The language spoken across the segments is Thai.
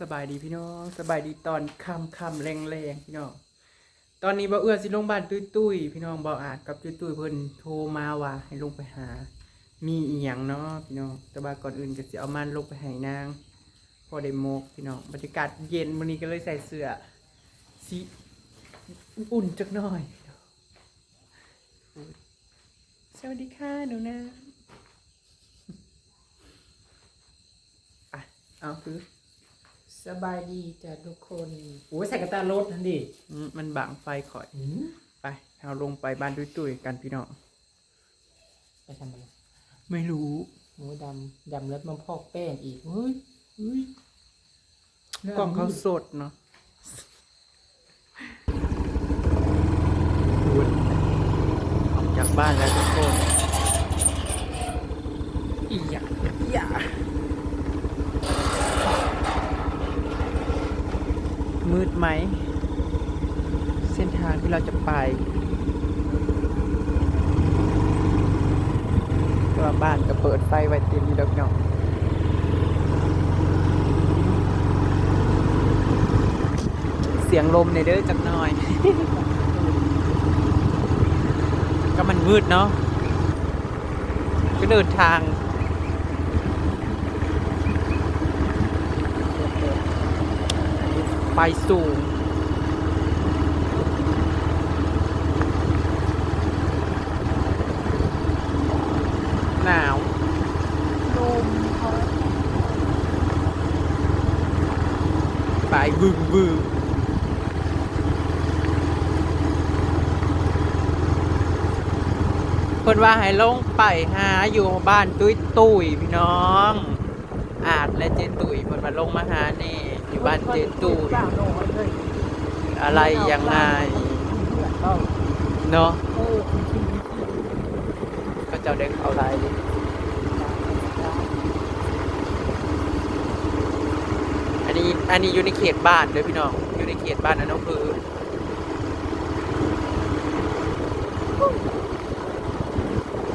สบายดีพี่น้อง สบายดีตอนคำคำแรงแรงพี่น้อง ตอนนี้บ่เอื้อสิลงบ้านตุ้ยตุ้ยพี่น้องบ่อาจกับตุ้ยตุ้ยเพิ่นโทรมาว่าให้ลงไปหา มีอีหยังเนาะพี่น้องแต่ว่าก่อนอื่นก็สิเอามันลงไปให้นาง พอได้โมกพี่น้องบรรยากาศเย็นวันนี้ก็เลยใส่เสื้อสีอุ่นๆจักหน่อยสวัสดีค่ะหนูนะอะเอาคือ สบายดีจ้ะทุกคนโอ้ยใส่กระตารถนั่นดิอืมมันบังไฟข่อยไปเราลงไปบ้านตุ้ยๆกันพี่น้อง ไปทำอะไรไม่รู้ หมูดำดำแล้วมาพอกแป้งอีกเฮ้ยเฮ้ยกล่องเขาสดเนาะออกจากบ้านแล้วทุกคนอีหยาอีหยา มืดไหม เส้นทางที่เราจะไปตัวบ้านก็เปิดไฟไว้เต็มอยู่ดอกเนาะเสียงลมในเด้อจักหน่อย ก็มันมืดเนาะก็เดินทาง ไปสูงหนาวลมไปวึงวึงเพิ่นว่าให้ลงไปหาอยู่บ้านตุ้ยตุ้ยพี่น้อง อาจและเจนตุ้ยเพิ่นมาลงมาหาเนี่ อยู่บ้านเจตุ้ยบ้าโน่เลยอะไรยังไงเนาะเออก็เจ้าเด็กเอาอะไรดิอันนี้อันนี้อยู่ในเขตบ้านเด้อพี่น้องอยู่ในเขตบ้านอันนั้นคือ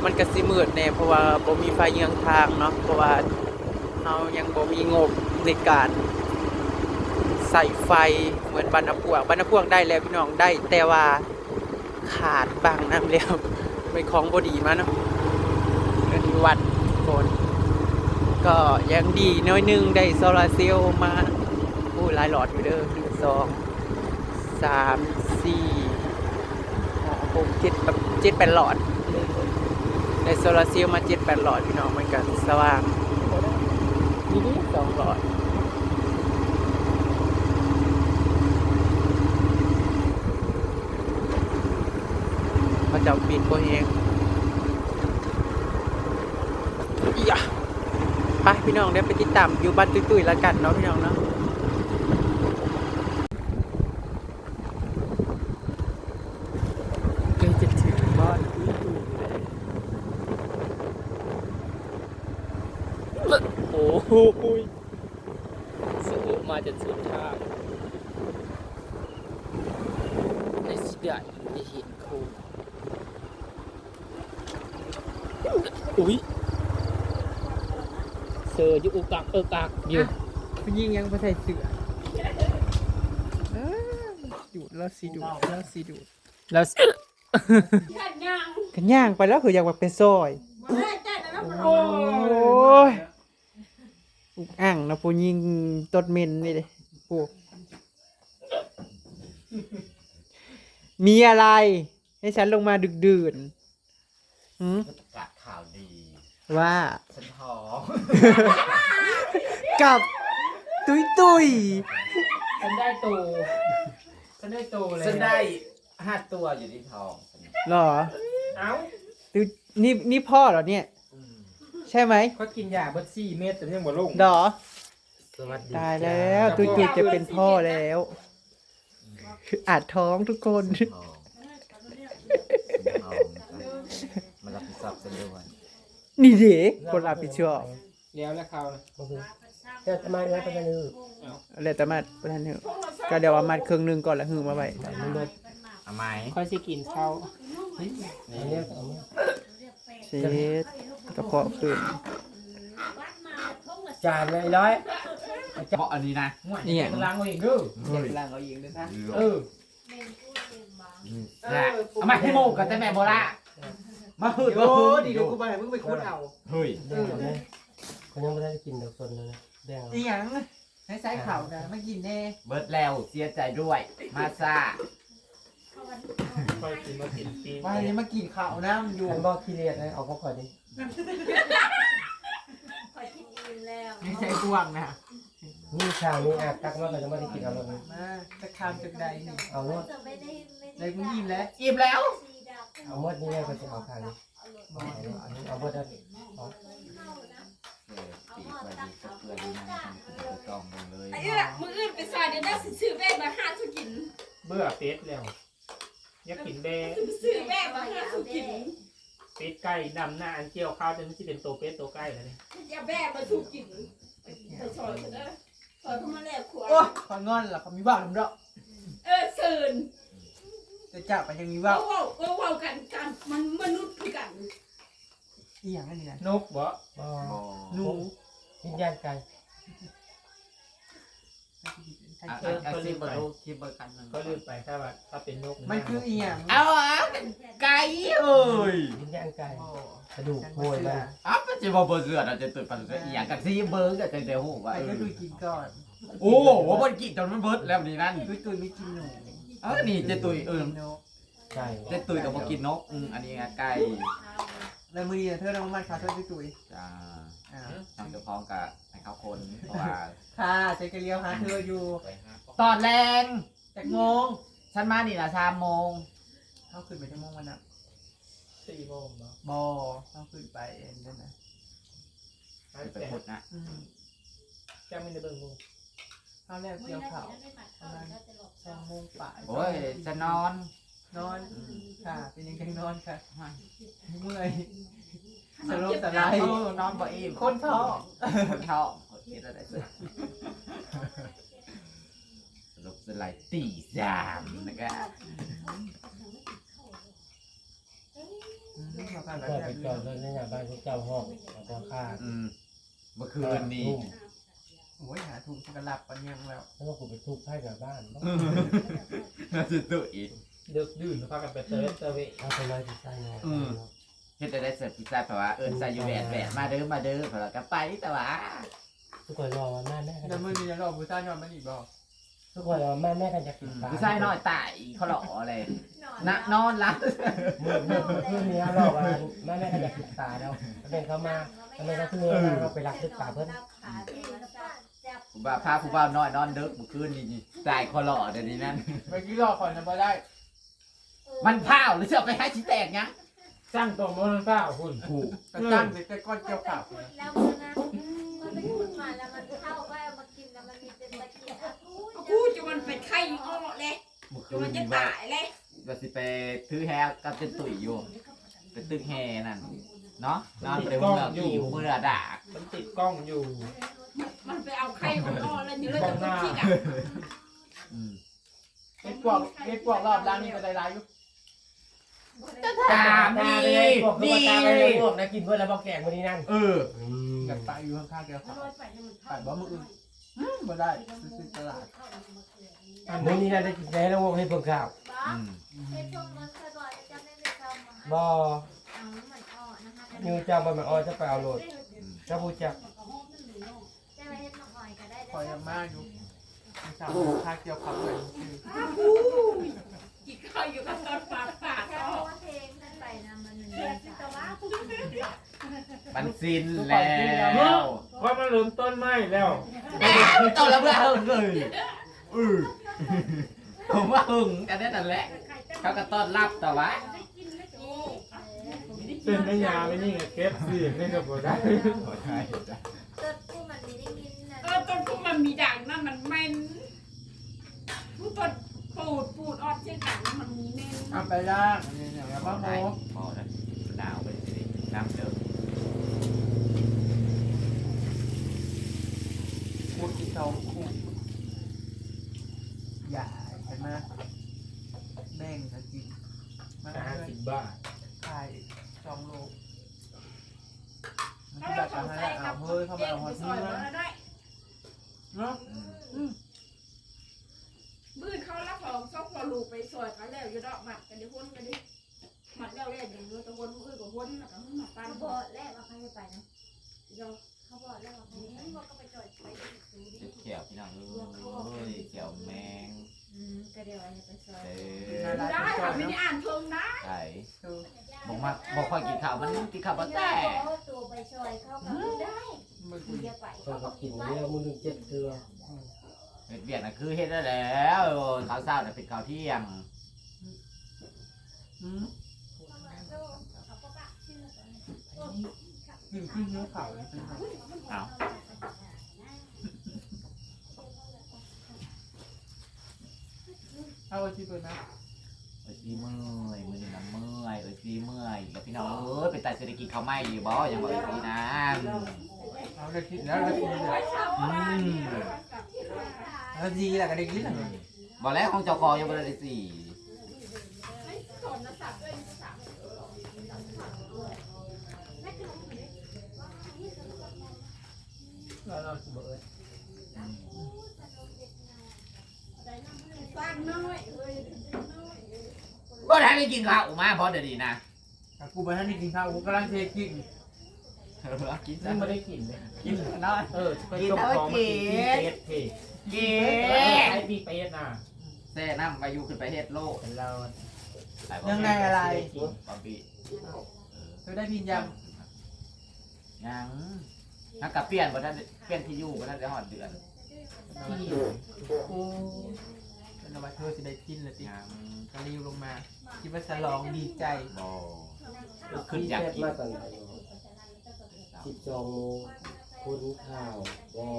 มันก็สิมืดแน่เพราะว่าบ่มีไฟเยืองทางเนาะเพราะว่าเรายังบ่มีงบในการ ใส่ไฟเหมือนบรรณพวกบรรณพวกได้แล้วพี่น้องได้ แต่ว่าขาดบางน้ำแล้วเป็นของบดีมาเนาะเอนวัดคนก็ยังดีน้อยหนึงได้โซลาร์เซลล์มาโอ้หลายหลอดอยู่เด้อหนึ่งสองสามสี่ห้าหกเจ็ดแบบเจ็ดแปดหลอดได้โซลาร์เซลล์มาเจ็ดแปดหลอดพี่น้องมันก็สว่างนี่สองหลอด พระจ้าปิดโบเองอียะไปพี่น้องได้ไปติดตามอยู่บ้านตุ้ยๆแล้วกันเนาะพี่น้องเนาะใกล้จะถึงบ้านตุ้ยๆแล้วโอ้โหสูมาจนสุดทางในสิได้ได้เห็นโคม อุ้ยเซอร์อยู่อุกักเออกักอยู่ผู้หญิงยังไม่ใส่เสื้อเอ้ยดูดแล้วสิดูดแล้วสิดูดแล้วกันย่างไปแล้วคืออยากว่าเป็นซอย โอ้ยอุกอ่างนะผู้หญิงตดเมนนี่เลยพวกมีอะไร ให้ฉันลงมาดึกดื่นหืม ประกาศข่าวดี ว่าฉันท้องกับตุยตุยฉันได้โตฉันได้โตเลยฉันได้ห้าตัวอยู่ที่ท้องหรอเอ้าตุยนี่นี่พ่อเหรอเนี่ย ใช่ไหมเขากินยาเบิดซี่เม็ดแต่ยังบ่ลงหรอสวัสดีตายแล้วตุยตุยจะเป็นพ่อแล้ว อาจท้องทุกคน ท้องท้องมารับผิดชอบฉันด้วย นี่เด็กคนรับผิดชอบเลี้ยวแล้วเขานะจะทำไมแล้วก็จะนึกอะไรแต่มาประธานเถอะก็เดี๋ยวว่ามัดเครื่องหนึงก่อนแล้วหือมาไว้มันเบิดเอาไหมค่อยสิกินข้าวอันเนี้ยเอามาเช็ดกระเพาะขึ้นจานเลยร้อยเพราะอันนี้นะนี่อย่างล้างเอาเองเด้อเด็กล่างเอาเองด้วยนะเออนะเอามาให้โมกันแต่แม่โบละ มาหืดโอ้มาหืดดีเดี๋ยวกูไปมึงไปคุดเอาเฮ้ยแดงเลยเขายังไม่ได้กินดอกสนเลยนะแดงอีหยังให้ใส่เข่านะไม่กินแน่เบิร์ดแล้วเสียใจด้วย มาซ่าค่อยกินมากินปีว่านี้มากินข้าวน้ำอยู่ ฉันบอกขี้เลียดนะเอาพวกข่อยดิคอยกินอิ่มแล้วไม่ใช่กวางนะนี่ชาวนี่อาตักมาก็จะไม่ได้กินเอาเลยมาจะคามจากใดนี่เอารถจะไม่ได้ไม่ได้กูยิ้มแล้ว อิ่มแล้วสีดา เอาหมดนี่เลยก็จะเอาทางนี้อกเอานี้เอาหมดได้เออปีกไว้ดีสักเกลือดีนะทำคุณไปกองเลย ไอ้เอื้อมืออื่นไปซอยเดี๋ยวได้สิซื้อแม่มาห้าสุกินเบื่อเป็ดแล้วอยากกินแบะซื้อแม่มาห้าสุกินเป็ดไก่ดำหน้าอันเจียวข้าวจนไม่ใช่เป็นตัวเป็ดตัวไก่แล้วเนี่ยอย่าแม่มาถูกกินไปซอยเด้อซอยเข้ามาแล้วขวโอ้ของอนเหรอเขามีบ้านผมดอกเออเซิน จะจับไปยังมีเว้าบ้านเว้าเว้ากันกันมันมนุษย์คือกันอีหยังอันนี้นะนกบ่บ่โอ้หนูวิญญาณไก่อะอะอะซิมเบอร์ดูซิมเบอร์กันหนึ่งก็ลืมไปถ้าว่าถ้าเป็นนกมันคืออีหยังเอาอะไก่เอ้ยวิญญาณไก่โอ้กระดูกโวยมันอ้าวมันจะมาเบอร์เสือเราจะตื่นปันเสืออีหยังกันซิเบอร์กับจังเดียวหูว่าไอ้เอก็อดูกินก่อนโอ้ว่ามันกินจนมันเบิร์ดแล้วนี่นั่น ตุยตุยไม่กินหนู เออนี่เจตุยเออกินนกไก่เจตุยกับมากินนกอืมอันนี้ไงไก่แล้วมือนี้เธอน้องมันขาช่วยตุยตุยจ้าอ่าทำเฉพาะกับให้เขาคนเพราะว่าค่ะใจกระเลียวหาเธออยู่ ตอนแรงจากโมงฉันมานี่ละสามโมงเขาขึ้นไปที่โมงวันน่ะสี่โมงเนาะบอเขาขึ้นไปเองนั่นนะอันไปแต่ขุดนะอืมแจ้งไม่ได้เบิ่งมู เขาแรกเกี่ยวข่าวสองโมงป่ายโอ้ยจะนอนนอนค่ะ เป็นยังไงนอนค่ะเมื่อยสลบสลายเออนอนบ่อิ่มคนท้องคนท้องคิดอะไรสิสรุปสไลด์ตีสามนะครับอืมเขาพาไปก็แบไปบจอดรถในหน้าบ้านพวกเจ้าห้องแล้วก็ฆ่าอืมเมื่อคืนนี้ทุ่ม โอ้ยหาถุงสกลับปันยังแล้วแล้วก็กูไปทุบให้กับบ้านน่าจะตัวอีกดึกดื่นพากันไปเติร์ดเซอร์เวย์เอาไปไว้ที่ใต้นอนอืม เฮ็ดได้ได้เสิร์ฟพิซซ่าเพราะว่าเอิญใส่อยู่แบดแบดมาเด้อมาเด้อเพราะเราก็ไปแต่ว่าทุกคนรอว่าแม่แม่กันแล้วมือนี้เราบูซ่านอนมันอีกบอกทุกคนรอแม่แม่กันจะกินปลาผู้ชายน้อยตายเขาหล่ออะไรนะนอนรับเมื่อเมื่อเมื่อนี้รอว่าแม่แม่กันจะกินปลาแล้วเป็นเขามาทำไมเขาถึงมาเราไปรักลึกปลาเพิ่น ผู้บ่าวพาผู้บ่าวน้อยนอนเด้อเมื่อคืนนี่ตายเขาหล่อเดี๋ยวนี้นั่น เมื่อกี้รอคอยนะพอได้มันเผาหรือจะเอาไปให้ชิ้นแตกยังสร้างตัวมอนฟ้าหุ่นถูกกระตั้งแต่ก้อนเกี่ยวข่าวแล้วมันนะมันไปขุดมาแล้วมันเข้าไปเอามากินแล้วมันมีเป็นตะเกียบกูจะมันเป็นไข้อ้อเลยเมื่อคืจะนมันจะนี่ว่าตายเลยว่าสิไปถือแฮกับเจนตุ๋ยอยู่ไปตึกแฮนั่นเนาะนอนไปเมื่อกี่เมื่อดากมันติดกล้องอยู่ มันไปเอาไข้อ่อแล้วอยู่แล้วจะเป็นขี้อะอืมเฮ็ดพวกเฮ็ดพวกรอบล้างนี่ก็ได้ร้ายอยู่ตามดีดีตาไปพวกนะกินเพื่อนแล้วบอกแกงวันนี้นั่นเอออยากไปอยู่ข้างๆเกี่ยขาวไปบ่มืออื่นอืมบ่ได้ซื้อตลาดมื้อนี้ได้กินได้แล้วให้เพิ่มข้าวอืมเฮ็ดพวกมันเคยบอกจะไม่ได้ทำมาบ่เนอ่อจ้างไปมันอ้อยจะไปเอาโหลดเจ้าผู้จัก จะไปเฮ็ดมาอ่อยก็ได้ คอยยังมาอยู่ไม่ทราบค่าเกี่ยวข่าวเลยคือกินข้าวอยู่กับตอนปากปากก็เพลงนั่นไปนะมันมันดีแต่ว่ามันสิ้นแล้วเพราะมันเริ่มต้นไหมแล้วต้นแล้วเพื่อหึงเลยอือผมว่าหึงกันนั่นแหละ เขาก็ต้อนรับแต่ว่าเป็นแม่ยาไม่นี่ไงเก็บสิไม่กับบ่ได้เกิดผู้มันไม่ได้ยินนะเออต้นผู้มันมีด่างนั่นมันแม่นผู้ต้นปูดปูดออดเช่นกันมันมีแม่น เอาไปล่างนี่เนี่ยแล้วพก็อโมได้พอได้หนาวไปสิน้ำเดิมพูดกินเขาคู่อย่าใช่ไหมแบ่งกันกินมาห้าเลยสิบบาทขายสองโลมันแบบทำให้เอาเฮ้ยเข้าไปเอาหัวเนื้อเนาะ ลูกไปซอยกันแล้วอยู่ดอกหมัดกันดิพ้นกันดิหมัดแล้วแล้วอย่างเงี้ยตะวนขึ้นกับพ้นแล้วก็หมัดปันเขาบ่บอกแล้วว่าใครจะไปนะเดี๋ยวเขาบอกแล้วว่าใครจะไปบอกก็ไปจอดไปดูดิเขียวพี่น้องเอ้ยเขียวแมงอืมก็เดี๋ยวอันนี้ไปซอยเอได้ค่ะไม่ได้อ่านเพิ่มนะใช่บอกมาบอกค่อยกินข้าวมันกินข้าวมัมันนแต่แต่ตัวไปซอยเขาก็ได้มึงมึงจะไปเขาเขาก็ก็กิกินนเรื่ไว้องมือหนึ่งเจ็ดเทือ เฮ็ดเวียดน่ะคือเฮ็ดได้แล้วข้าวเช้าน่ะเป็นข้าวเที่ยงกินขึ้นเนื้อเขาอ้าวเอาไว้ที่ตัวนะเอ้ยซีเมื่อยมือนี่น้ำเมื่อยเอ้ยซีเมื่อยแล้วพี่น้องเอ้ยเป็นแต่เศรษฐกิจข้าวไหม้อยู่บ่ยังบ่เอ้ยซีนะเอาได้กินแล้วได้กินแล้ว อืม แล้วดีแหละก็ได้กินแล้วบ่แล้วของเจ้าของยังบ่ได้สี่เราเราสิบ่เอ้ยสร้างน้อยเฮ้ยบ่ได้ไปกินข้าวมาพอเดี๋ยวนี้นะแต่กูไปให้นี่กินข้าวกูกำลังเทกินเออกินนี่ไม่ได้กลิ่นเลยกินน้อยเออไปจบของมากินปีเป็ด เพกินไอ้ปีเป็ดน่ะแซ่น้ำมาอยู่ขึ้นไปเฮ็ดโลกเป็นเรายังไงอะไรปอมปีเธอได้พินยยังนักกับเปลี่ยนบ่ได้เปลี่ยนที่อยู่บ่ได้หอดเดือนำที่โอ้เป็นว่าเธอสิได้กินเลยติยังกะรีวลงมาคิดว่าฉลองดีใจบ่ขึ้นอยากกินมากตอนไหนสิบสองโมง คนข่าววอ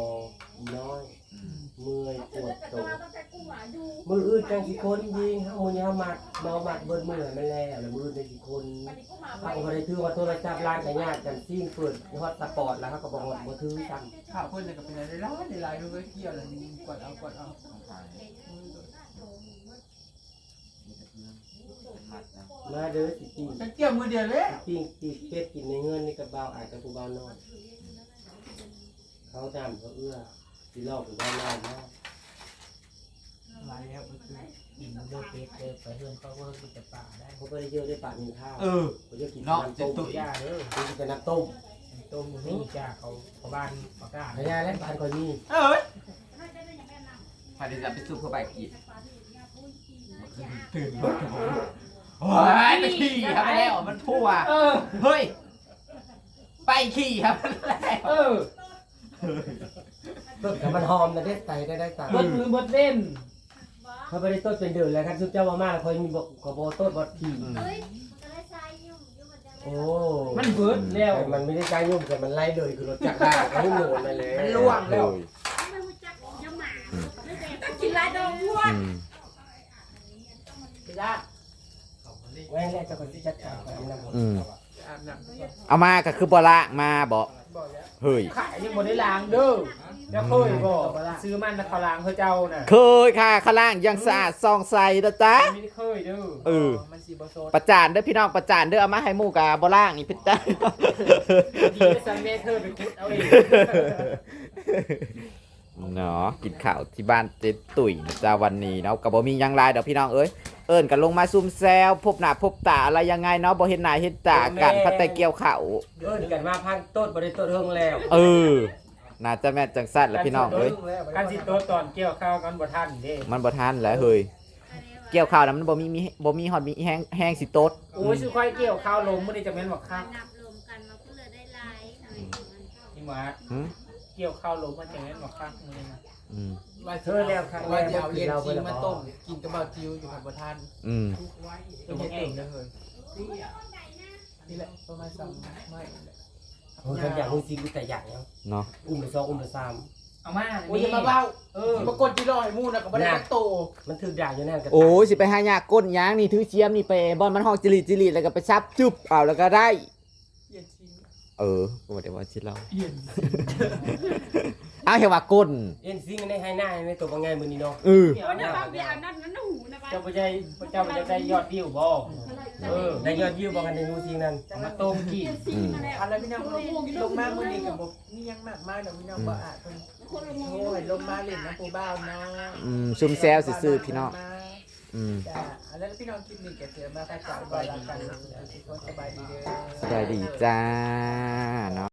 น้อยอืมเมื่อยปวดแต่ตก็กมาตั้งแต่กูหมาอยู่มืออื่นจังกี่คนยิงห้ามือนี้ห้ามัดเมามัดเบิดมือไม่แล้วแล้วมือจังกี่คนปฏิกูหมาเขาก็ได้ถือว่าโทรศัพท์ร้านกันญาติกันซีนเปิดฮอตสปอร์ตแล้วเขาก็บอกว่าบ่ถือซ้ำข้าวเพิ่นเลยก็เป็นอะไรร้ายหลายๆด้วยเกี่ยวเลยกดเอากดเอาต้องไปมีแต่เพื่อนเป็นมัดนะมาเด้อสิปิ้งฉันเกี่ยวมือเดียวเลยปิ้งปีกเป็ดกินในเงินนี่กับเบาอาจจะกูเบาน้อย เขาจำเขาเอื้อสิลอกกูเบาน้อยมากหลายแล้วก็คือกินเลือดเป็ดเจอไปเพื่อนเขาก็กินแต่ป่าได้เขาไม่ได้เยอะได้ปากมีข้าวเออเขาจะกินเนาะน้ำจะต้มตุ๋ยย่าเด้อกินแต่น้ำต้มต้มนี่จ้าเขาเขาบ้านปากกาพญาและปานคนนี้เอ้ยพาดิจะไปสู้เพื่อไปกินตื่นรถโอ้ยไปขี่ครับไปแล้วมันทั่วเออเฮ้ยไปขี่ครับแล้วเออ ต้นกับมันหอมนะเด็ดไตได้ได้ตาบดมือบดเล่นเขาไม่ได้ต้นเป็นเดือนแล้วครับทุกเจ้าว่ามากคอยมีบอกขอโบต้นบดขี่เฮ้ยมันก็ได้ใช้ยุ่งยุ่งมันจะโอ้มันเบิดแล้วแต่มันไม่ได้ใช้ยุ่งแต่มันไล่เลยคือรถจักรได้เขาไม่โหนมาเลยมันล่วงแล้วไม่รู้จักยาหมากินลายดองวัวพี่ย่าแม่แรกจะคนที่จัดการกับน้ำอืม อาบน้ำเอามาก็คือบ่ละมาบ่บอกแล้วเฮ้ย ขายยังบดได้ล้างเด้อแล้วเคยบอกซื้อมันนะเขาล้างเขาเจ้าน่ะเคยค่ะข้างล่างยังสะอาดซองใสนะจ๊ะ ไม่ได้เคยเด้อเออ มันสีบอโซนประจานเด้อพี่น้องประจานเด้อเอามาให้หมู่กะบ่ล่างอีพิจ้าดีไปซันเมเธอร์ไปคุดเอาเองเนาะกินข้าวที่บ้านเจ๊ตุ๋ยนะจ้าวันนี้เนาะก็บ่มีหยังหลายดอกพี่น้องเอ้ย เอิ้นกันลงมาซุ่มแซวพบหน้าพบตาอะไรยังไงเนาะบ่เห็นหน้าเห็นตากันพัดแต่เกี่ยวข้าวเอิ้นกันมาพังต้นบริต้นเฮิงแล้วเออน่าจะแม่นจังซั่นแหละพี่น้องเอ้ยการสิโตตอนเกี่ยวข้าวกันบ่ทันเด้มันบ่ทันแล้วเฮ้ยเกี่ยวข้าวน่ะมันบ่มีมีบ่มีฮอดมีแห้งแห้งสิโตดโอ้ยสุค่อยเกี่ยวข้าวลงมื้อนี้จะแม่นบ่คักนับรวมกันมาเพื่อได้ลายหน่อยนี่หมาหึเกี่ยวข้าวลงมันจะแม่นบ่คักมื้อนี้นะอืมว่าเธอแล้วค่ะว่าจะเอาเย็นซีมาต้มกินกับเบาจิวอยู่กับบัทานอืมเป็นยังเก่งเลยเฮ้ยนี่แหละประมาณสองไม่โอ้ยกันอย่างมึงซีกูแต่อย่างเนาะเนาะอุ้มไปสองอุ้มไปสามเอามาโอ้ยอย่ามาเบ้าเออมากดจีรอยมูนะกับบันไดโต มันถือด่างอยู่นั่นกันโอ้ยสิไปหายากก้นยางนี่ถือเชียมนี่ไปบอลมันห้องจิริจิริแล้วก็ไปซับจุบเอาแล้วก็ได้เย็นซีเออก็บ่ได้ว่าชิเรา เย็นเอาเห็นว่าก้นเอ็นซิงในไฮหน้าในตัวบางไงมือนี้เนาะเออวันนี้บางอย่างนั้นนั้นหูนะบ้าเจ้าบ่ใจเจ้าบ่จะได้ยอดวิวบ่เออได้ยอดยิวบอกกันในนูซิงนั้นเอามาต้มกินซีมาแล้วอะไรพี่น้องลงมามือนี้กับบอกนี่ยังมากมากเดี๋ยวพี่น้องบ่อาจเป็นคนละโมโอ้ยลงมาเล่นน้ำปูบ้าวนะอืมซุ่มแซวซื่อๆพี่น้องอืมจ้าแล้วพี่น้องคลิปนี้ก็เจอมาค่ะจากบอยละกันทุกคนสบายดีเด้อสวัสดีจ้า